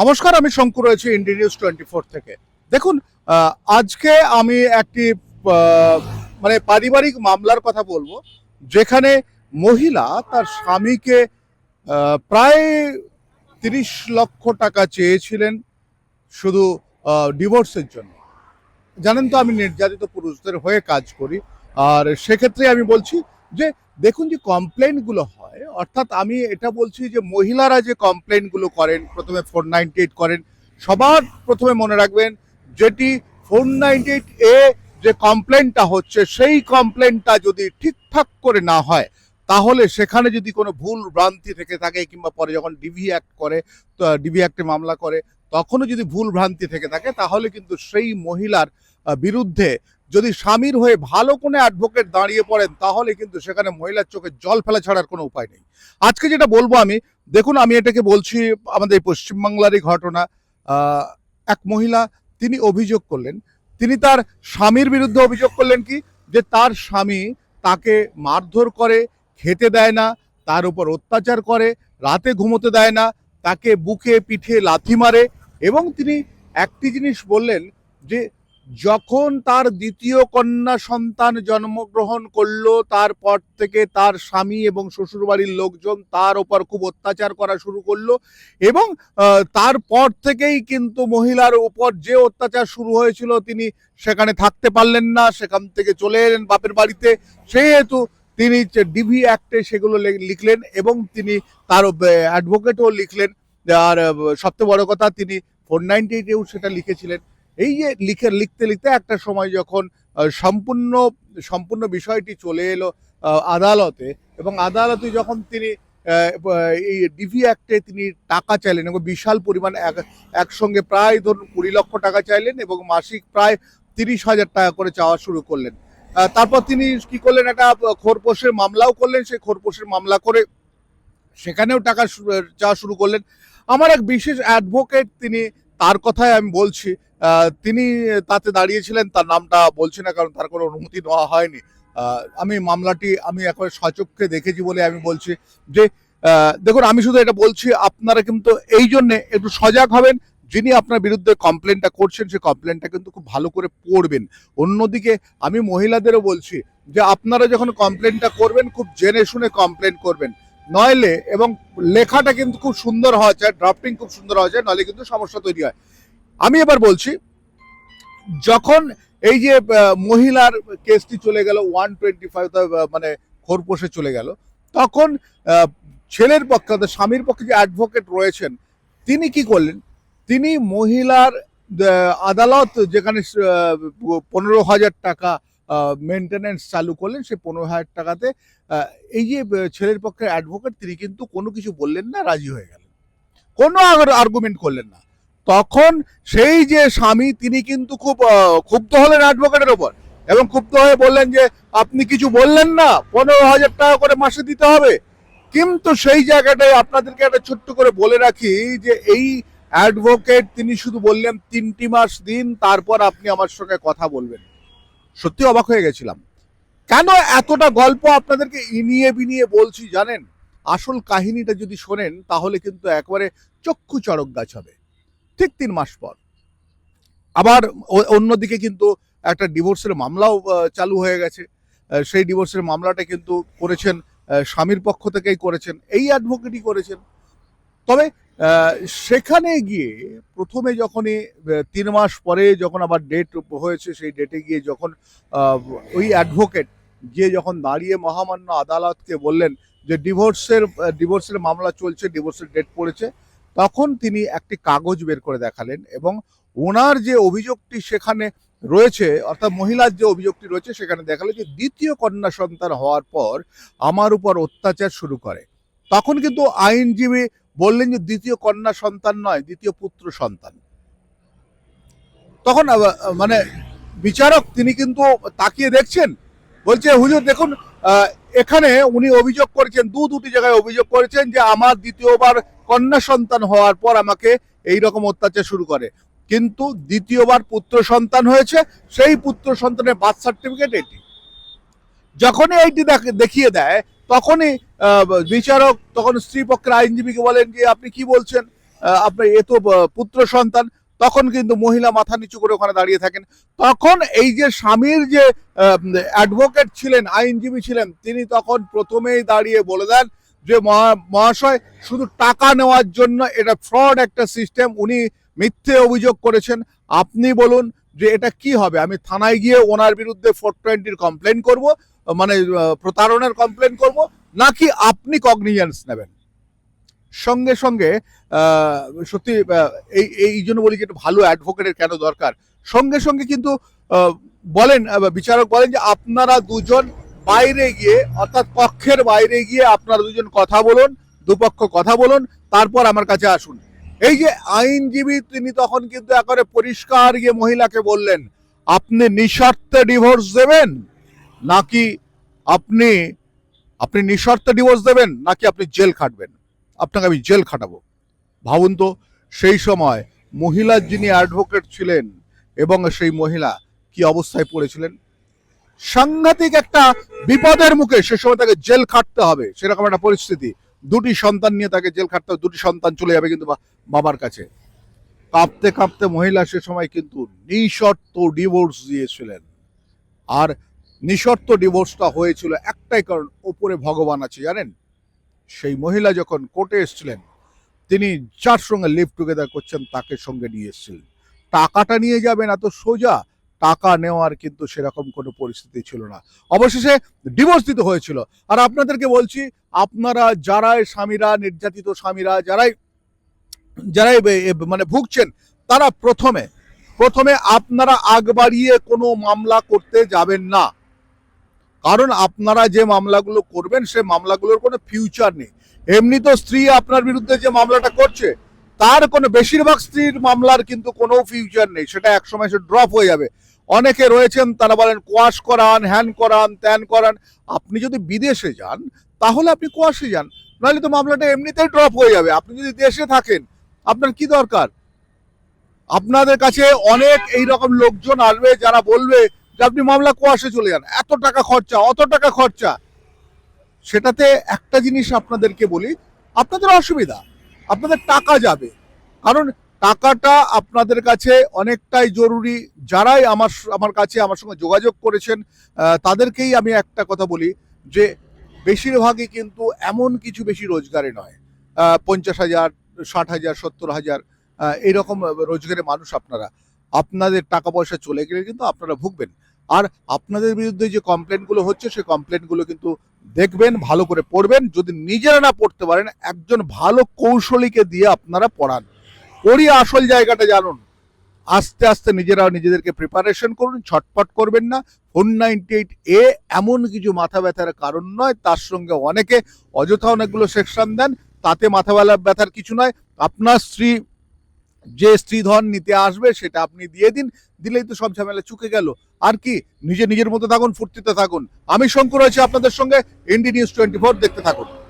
নমস্কার, আমি শঙ্কু রয়েছি ইন্ডিয়া নিউজ টোয়েন্টি ফোর থেকে। দেখুন আজকে আমি একটি মানে পারিবারিক মামলার কথা বলব, যেখানে মহিলা তার স্বামীকে প্রায় তিরিশ লক্ষ টাকা চেয়েছিলেন শুধু ডিভোর্সের জন্য। জানেন তো আমি নির্যাতিত পুরুষদের হয়ে কাজ করি, আর সেক্ষেত্রে আমি বলছি যে দেখুন যে কমপ্লেনগুলো হয়, অর্থাৎ আমি এটা বলছি যে মহিলারা যে কমপ্লেনগুলো করেন, প্রথমে ফোর নাইনটি এইট করেন, সবার প্রথমে মনে রাখবেন যেটি ফোর নাইনটি এইট এ যে কমপ্লেনটা হচ্ছে, সেই কমপ্লেনটা যদি ঠিকঠাক করে না হয়, তাহলে সেখানে যদি কোনো ভুল ভ্রান্তি থেকে থাকে, কিংবা পরে যখন ডিভি অ্যাক্ট করে ডিভি অ্যাক্টে মামলা করে, তখনও যদি ভুল ভ্রান্তি থেকে থাকে, তাহলে কিন্তু সেই মহিলার বিরুদ্ধে যদি স্বামীর হয়ে ভালো কোনো অ্যাডভোকেট দাঁড়িয়ে পড়েন, তাহলে কিন্তু সেখানে মহিলার চোখে জল ফেলা ছাড়ার কোনো উপায় নেই। আজকে যেটা বলব আমি, দেখুন আমি এটাকে বলছি, আমাদের পশ্চিমবাংলারই ঘটনা এক মহিলা তিনি অভিযোগ করলেন, তিনি তার স্বামীর বিরুদ্ধে অভিযোগ করলেন কি? যে তার স্বামী তাকে মারধর করে, খেতে দেয় না, তার উপর অত্যাচার করে, রাতে ঘুমোতে দেয় না, তাকে বুকে পিঠে লাথি মারে এবং তিনি একটি জিনিস বললেন যে যখন তার দ্বিতীয় কন্যা সন্তান জন্মগ্রহণ করল, তারপর থেকে তার স্বামী এবং শ্বশুরবাড়ির লোকজন তার ওপর খুব অত্যাচার করা শুরু করল এবং তারপর থেকেই কিন্তু মহিলার উপর যে অত্যাচার শুরু হয়েছিল, তিনি সেখানে থাকতে পারলেন না, সেখান থেকে চলে এলেন বাপের বাড়িতে। সেহেতু তিনি ডিভি অ্যাক্টে সেগুলো লিখলেন এবং তিনি তার অ্যাডভোকেটও লিখলেন। আর সবচেয়ে বড় কথা তিনি ফোর নাইনটি সেটা লিখেছিলেন। এই যে লিখে লিখতে লিখতে একটা সময় যখন সম্পূর্ণ সম্পূর্ণ বিষয়টি চলে এলো আদালতে এবং আদালতে যখন তিনি এই ডিভি অ্যাক্টে তিনি টাকা চাইলেন এবং বিশাল পরিমাণ এক- একসঙ্গে প্রায় ধরুন কুড়ি লক্ষ টাকা চাইলেন এবং মাসিক প্রায় তিরিশ হাজার টাকা করে চাওয়া শুরু করলেন। তারপর তিনি কি করলেন? একটা খোরপোশের মামলাও করলেন। সেই খোরপোশের মামলা করে সেখানেও টাকা চাওয়া শুরু করলেন। আমার এক বিশেষ অ্যাডভোকেট তিনি, তার কথাই আমি বলছি তিনি তাতে দাঁড়িয়েছিলেন, তার নামটা বলছি না, কারণ তার কোনো অনুমতি নেওয়া হয়নি। আমি মামলাটি, আমি এখন সচক্ষে দেখেছি বলে আমি বলছি যে দেখুন, আমি শুধু এটা বলছি, আপনারা কিন্তু এই জন্যে একটু সজাগ হবেন। যিনি আপনার বিরুদ্ধে কমপ্লেনটা করছেন সেই কমপ্লেনটা কিন্তু খুব ভালো করে পড়বেন। অন্যদিকে আমি মহিলাদেরও বলছি যে, আপনারা যখন কমপ্লেনটা করবেন, খুব জেনে শুনে কমপ্লেন করবেন। নইলে, এবং লেখাটা কিন্তু খুব সুন্দর হওয়া চাই ড্রাফটিং খুব সুন্দর হওয়া চাই, নইলে কিন্তু সমস্যা তৈরি হয়। আমি এবার বলছি, যখন এই যে মহিলার কেসটি চলে গেল ওয়ান টোয়েন্টি ফাইভ মানে খোরপোশে চলে গেল, তখন ছেলের পক্ষে, অর্থাৎ স্বামীর পক্ষে যে অ্যাডভোকেট রয়েছেন, তিনি কি করলেন? তিনি মহিলার আদালত যেখানে পনেরো হাজার টাকা মেনটেনেন্স চালু করলেন, সেই পনেরো হাজার টাকাতে এই যে ছেলের পক্ষে অ্যাডভোকেট তিনি কিন্তু কোনো কিছু বললেন না, রাজি হয়ে গেলেন। কোনো আর্গুমেন্ট করলেন না। তখন সেই যে স্বামী, তিনি কিন্তু খুব ক্ষুব্ধ হলেন অ্যাডভোকেটের ওপর এবং ক্ষুব্ধ হয়ে বললেন যে, আপনি কিছু বললেন না, পনেরো হাজার টাকা করে মাসে দিতে হবে। কিন্তু সেই জায়গাটায় আপনাদেরকে একটা ছোট্ট করে বলে রাখি যে, এই অ্যাডভোকেট তিনি শুধু বললেন তিনটি মাস দিন, তারপর আপনি আমার সঙ্গে কথা বলবেন। সত্যি অবাক হয়ে গেছিলাম। কেন এতটা গল্প আপনাদেরকে ইনিয়ে বিনিয়ে বলছি জানেন? আসল কাহিনীটা যদি শোনেন, তাহলে কিন্তু একবারে চক্ষু চড়ক গাছ হবে। ঠিক তিন মাস পর। আবার অন্যদিকে কিন্তু একটা ডিভোর্সের মামলাও চালু হয়ে গেছে। সেই ডিভোর্সের মামলাটা কিন্তু করেছেন স্বামীর পক্ষ থেকেই করেছেন, এই অ্যাডভোকেটই করেছেন। তবে সেখানে গিয়ে প্রথমে যখনই তিন মাস পরে যখন আবার ডেট হয়েছে, সেই ডেটে গিয়ে যখন ওই অ্যাডভোকেট গিয়ে যখন দাঁড়িয়ে মহামান্য আদালতকে বললেন যে, ডিভোর্সের ডিভোর্সের মামলা চলছে, ডিভোর্সের ডেট পড়েছে। তখন তিনি একটি কাগজ বের করে দেখালেন এবং ওনার যে অভিযোগটি সেখানে রয়েছে, অর্থাৎ মহিলার যে অভিযোগটি রয়েছে সেখানে দেখাল যে দ্বিতীয় কন্যা সন্তান হওয়ার পর আমার উপর অত্যাচার শুরু করে। তখন কিন্তু আইনজীবী বললেন যে দ্বিতীয় কন্যা সন্তান নয়, দ্বিতীয় পুত্র সন্তান। তখন মানে বিচারক তিনি কিন্তু তাকিয়ে দেখছেন, বলছে, হুজুর, দেখুন এখানে উনি অভিযোগ করেছেন দু দুটি জায়গায় অভিযোগ করেছেন যে আমার দ্বিতীয়বার কন্যা সন্তান হওয়ার পর আমাকে এই রকম অত্যাচার শুরু করে। কিন্তু দ্বিতীয়বার পুত্র সন্তান হয়েছে, সেই পুত্র সন্তানের বার্থ সার্টিফিকেট এটি। যখনই এইটি দেখিয়ে দেয়, তখনই বিচারক, তখন স্ত্রী পক্ষের আইনজীবীকে বলেন যে, আপনি কি বলছেন? আপনার এ তো পুত্র সন্তান। তখন কিন্তু মহিলা মাথা নিচু করে ওখানে দাঁড়িয়ে থাকেন। তখন এই যে স্বামীর যে অ্যাডভোকেট ছিলেন, আইনজীবী ছিলেন, তিনি তখন প্রথমেই দাঁড়িয়ে বলে দেন যে মহা- মহাশয় শুধু টাকা নেওয়ার জন্য এটা ফ্রড একটা সিস্টেম উনি মিথ্যে অভিযোগ করেছেন। আপনি বলুন যে এটা কি হবে? আমি থানায় গিয়ে ওনার বিরুদ্ধে ফোর টোয়েন্টির কমপ্লেন করব মানে প্রতারণার কমপ্লেন করব, নাকি আপনি কগনিজেন্স নেবেন? সঙ্গে সঙ্গে সত্যি এই এই জন্য বলি যে একটা ভালো অ্যাডভোকেটের কেন দরকার? সঙ্গে সঙ্গে কিন্তু বলেন বিচারক বলেন যে আপনারা দুজন বাইরে গিয়ে, অর্থাৎ পক্ষের বাইরে গিয়ে আপনারা দুজন কথা বলুন, দুপক্ষ কথা বলুন, তারপর আমার কাছে আসুন। এই যে আইনজীবী, তিনি তখন কিন্তু একেবারে পরিষ্কার গিয়ে মহিলাকে বললেন, আপনি নিঃশর্তে ডিভোর্স দেবেন? নাকি আপনি আপনি নিঃশর্তে ডিভোর্স দেবেন? নাকি আপনি জেল খাটবেন? আপনাকে আমি জেল খাটাবো। ভাবুন তো, সেই সময় মহিলার যিনি অ্যাডভোকেট ছিলেন, এবং সেই মহিলা কি অবস্থায় পড়েছিলেন? সাংঘাতিক একটা বিপদের মুখে সে সময় তাকে জেল খাটতে হবে, সেরকম একটা পরিস্থিতি। দুটি সন্তান নিয়ে তাকে জেল খাটতে হবে, দুটি সন্তান চলে যাবে কিন্তু বাবার কাছে। কাঁপতে কাঁপতে মহিলা সে সময় কিন্তু নিঃশর্ত ডিভোর্স দিয়েছিলেন। আর নিঃশর্ত ডিভোর্সটা হয়েছিল একটাই কারণ, ওপরে ভগবান আছে, জানেন? সেই মহিলা যখন কোর্টে এসেছিলেন, তিনি যার সঙ্গে লিভ টুগেদার করছেন, তাকে সঙ্গে নিয়ে এসেছিলেন। টাকাটা নিয়ে যাবেন, এত সোজা। টাকা নেওয়ার কিন্তু সেরকম কোনো পরিস্থিতি ছিল না। অবশেষে ডিভোর্স দিতে হয়েছিল। আর আপনাদেরকে বলছি, আপনারা যারাই স্বামীরা, নির্যাতিত স্বামীরা, যারাই যারাই মানে ভুগছেন, তারা প্রথমে প্রথমে আপনারা আগ বাড়িয়ে কোনো মামলা করতে যাবেন না। কারণ আপনারা যে মামলাগুলো করবেন, সে মামলাগুলোর কোনো ফিউচার নেই। এমনি তো স্ত্রী আপনার বিরুদ্ধে যে মামলাটা করছে, তার কোনো বেশিরভাগ স্ত্রীর মামলার কিন্তু কোনো ফিউচার নেই। সেটা একসময় সে ড্রপ হয়ে যাবে। অনেকে রয়েছেন, তারা বলেন, কোয়াশ করান, হ্যান করান, ত্যান করান। আপনি যদি বিদেশে যান, তাহলে আপনি কোয়াশে যান। নাহলে তো মামলাটা এমনিতেই ড্রপ হয়ে যাবে। আপনি যদি দেশে থাকেন, আপনার কি দরকার? আপনাদের কাছে অনেক এই রকম লোকজন আসবে, যারা বলবে যে, আপনি মামলা কোয়াশে চলে যান। এত টাকা খরচা, অত টাকা খরচা। সেটাতে একটা জিনিস আপনাদেরকে বলি, আপনাদের অসুবিধা, আপনাদের টাকা যাবে। কারণ টাকাটা আপনাদের কাছে অনেকটাই জরুরি। যারাই আমার আমার কাছে আমার সঙ্গে যোগাযোগ করেছেন তাদেরকেই আমি একটা কথা বলি যে বেশিরভাগই কিন্তু এমন কিছু বেশি রোজগারে নয়। পঞ্চাশ হাজার ষাট হাজার সত্তর হাজার আহ, এইরকম রোজগারের মানুষ আপনারা। আপনাদের টাকা পয়সা চলে গেলে কিন্তু আপনারা ভুগবেন। আর আপনাদের বিরুদ্ধে যে কমপ্লেনগুলো হচ্ছে সেই কমপ্লেনগুলো কিন্তু দেখবেন ভালো করে পড়বেন। যদি নিজেরা না পড়তে পারেন একজন ভালো কৌশলীকে দিয়ে আপনারা পড়ান। পড়িয়ে আসল জায়গাটা জানুন। আস্তে আস্তে নিজেরা নিজেদেরকে প্রিপারেশন করুন ছটপট করবেন না। ফোর নাইনটি এইট এ এমন কিছু মাথা ব্যথার কারণ নয়, তার সঙ্গে অনেকে অযথা অনেকগুলো সেকশন দেন, তাতে মাথা ব্যথা- ব্যথার কিছু নয়। আপনার স্ত্রী, যে স্ত্রীধন নিতে আসবে সেটা আপনি দিয়ে দিন, দিলেই তো সব ঝামেলা চুকে গেল। আর কি, নিজে নিজের মতো থাকুন, ফুর্তিতে থাকুন। আমি শঙ্কর আছি আপনাদের সঙ্গে ইন্ডি নিউজ টোয়েন্টি ফোর দেখতে থাকুন।